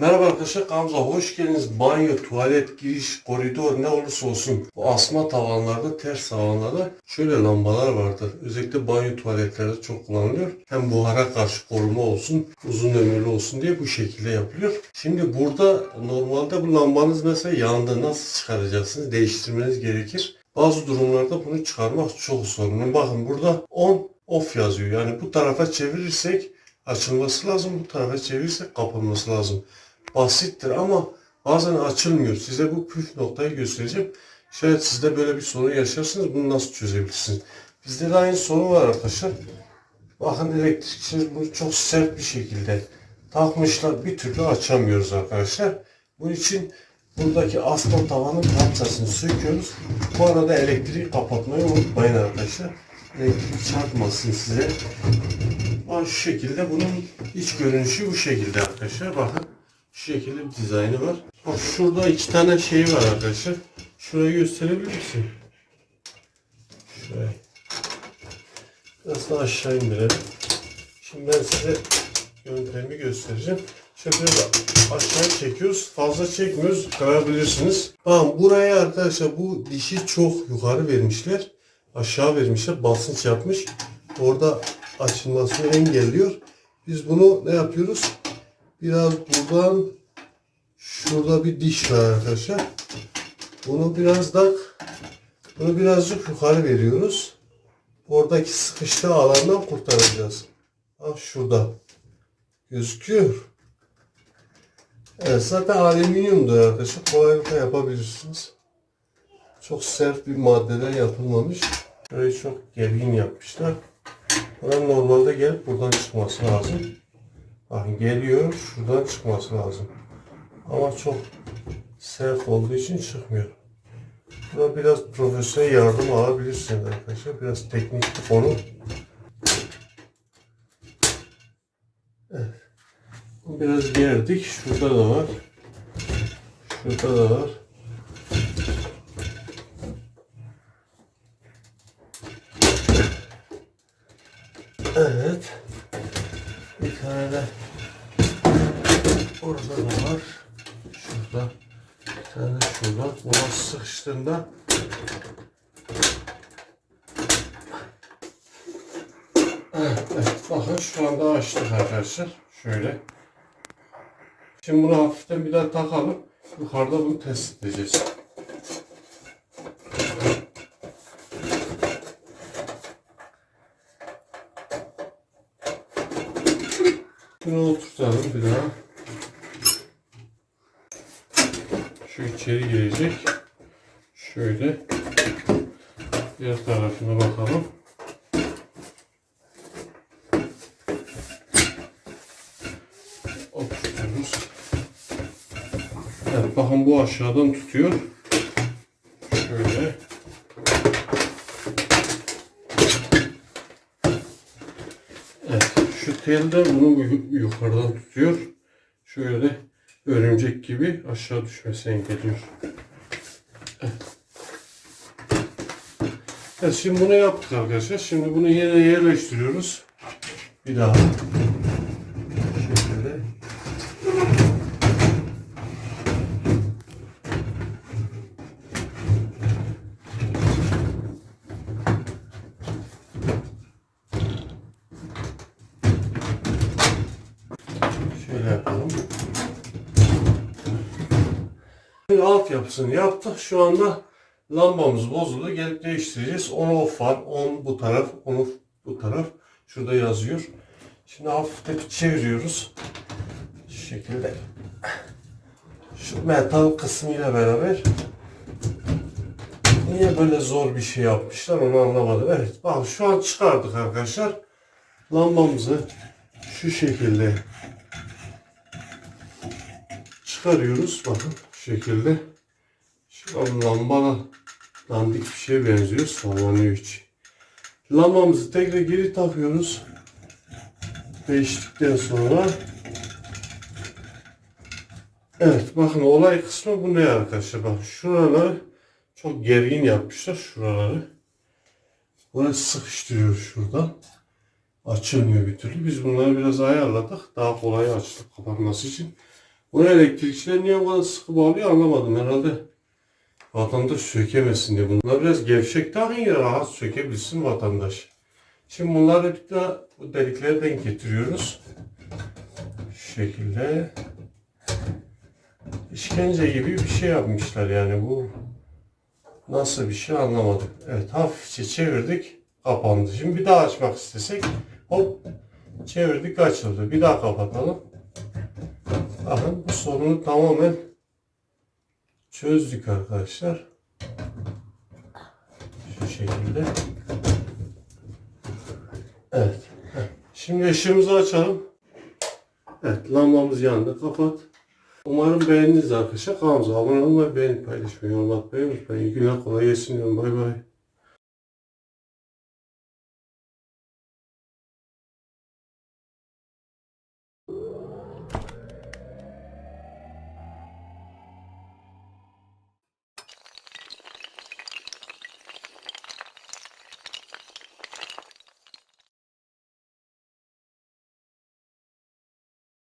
Merhaba arkadaşlar kanalımıza hoş geldiniz. Banyo, tuvalet, giriş, koridor ne olursa olsun bu asma tavanlarda, ters tavanlarda şöyle lambalar vardır. Özellikle banyo tuvaletlerde çok kullanılıyor. Hem buhara karşı koruma olsun, uzun ömürlü olsun diye bu şekilde yapılıyor. Şimdi burada normalde bu lambanız mesela yandı. Nasıl çıkaracaksınız? Değiştirmeniz gerekir. Bazı durumlarda bunu çıkarmak çok sorun. Bakın burada on off yazıyor. Yani bu tarafa çevirirsek açılması lazım. Bu tarafa çevirirsek kapanması lazım. Basittir ama bazen açılmıyor. Size bu püf noktayı göstereceğim. Şayet sizde böyle bir sorun yaşarsınız bunu nasıl çözebilirsiniz? Bizde de aynı sorun var arkadaşlar. Bakın elektrikçiler bunu çok sert bir şekilde takmışlar. Bir türlü açamıyoruz arkadaşlar. Bunun için buradaki asma tavanın parçasını söküyoruz. Bu arada elektriği kapatmayı unutmayın arkadaşlar. Elektrik çarpmasın size. Şu şekilde bunun iç görünüşü bu şekilde arkadaşlar. Bakın şu şekilde bir dizaynı var. Bak şurada iki tane şey var arkadaşlar. Şurayı gösterebilir misin? Şurayı. Biraz daha aşağı indirelim. Şimdi ben size yöntemi göstereceğim. Şöyle aşağı çekiyoruz. Fazla çekmiyoruz. Kırabilirsiniz. Bakın buraya arkadaşlar bu dişi çok yukarı vermişler. Aşağı vermişler. Basınç yapmış. Orada açılmasını engelliyor. Biz bunu ne yapıyoruz? Biraz buradan şurada bir diş var arkadaşlar. Bunu biraz da bunu birazcık yukarı veriyoruz. Oradaki sıkıştığı alandan kurtaracağız. Ha şurada. Gözüküyor. Evet zaten alüminyumdur arkadaşlar. Kolaylıkla yapabilirsiniz. Çok sert bir maddeden yapılmamış. Böyle çok gergin yapmışlar. Bunlar normalde gelip buradan çıkması lazım. Bakın geliyor, şuradan çıkması lazım. Ama çok sert olduğu için çıkmıyor. Burada biraz profesyonel yardım alabilirsiniz arkadaşlar. Biraz teknik bir konu. Evet. Biraz gerdik. Şurada da var. Şurada da var. Evet. Bir tane de orada da var. Şurada. Bir tane de şurada. Buna sıkıştığında Evet. Bakın şu anda açtık arkadaşlar. Şöyle. Şimdi bunu hafiften bir daha takalım. Yukarıda bunu test edeceğiz. Şunu oturtalım bir daha. Şu içeri girecek. Şöyle. Diğer tarafına bakalım. Oturtuyoruz. Evet bakın bu aşağıdan tutuyor. Şöyle. Evet, şu tel de bunu yu- yukarıdan tutuyor. Şöyle örümcek gibi aşağı düşmesi engelliyor. Evet. Şimdi bunu yaptık arkadaşlar. Şimdi bunu yerine yerleştiriyoruz. Bir daha. Şöyle. Şöyle yapalım. Şimdi altyapısını yaptık. Şu anda lambamız bozuldu. Gelip değiştireceğiz. On off var. On bu taraf, on off bu taraf. Şurada yazıyor. Şimdi hafifte bir çeviriyoruz. Şu şekilde. Şu metal kısmıyla beraber. Niye böyle zor bir şey yapmışlar onu anlamadım. Evet bak şu an çıkardık arkadaşlar. Lambamızı şu şekilde çıkarıyoruz. Bakın şu şekilde. Şu an lamba dandik bir şeye benziyor. Sallanıyor hiç. Lambamızı tekrar geri takıyoruz. Değiştikten sonra Evet bakın olay kısmı bu ne arkadaşlar bak şuraları çok gergin yapmışlar şuraları. Burası sıkıştırıyor şuradan. Açılmıyor bir türlü. Biz bunları biraz ayarladık. Daha kolay açtık kapatması için. Bunu elektrikçiler niye bu kadar sıkı bağlıyor anlamadım herhalde. Vatandaş sökemesin diye. Bunlar biraz gevşek takın ya rahat sökebilsin vatandaş. Şimdi bunları bir de bu delikleri denk getiriyoruz. Şu şekilde. İşkence gibi bir şey yapmışlar yani bu. Nasıl bir şey anlamadım. Evet hafifçe çevirdik. Kapandı. Şimdi bir daha açmak istesek hop çevirdik açıldı. Bir daha kapatalım. Bakın bu sorunu tamamen çözdük arkadaşlar. Şu şekilde. Evet. Şimdi ışığımızı açalım. Evet lambamız yandı. Kapat. Umarım beğendiniz arkadaşlar. Kanalımıza abone olmayı, beğenip paylaşmayı, yorum unutmayın. İyi günler kolay gelsin. Bay bay.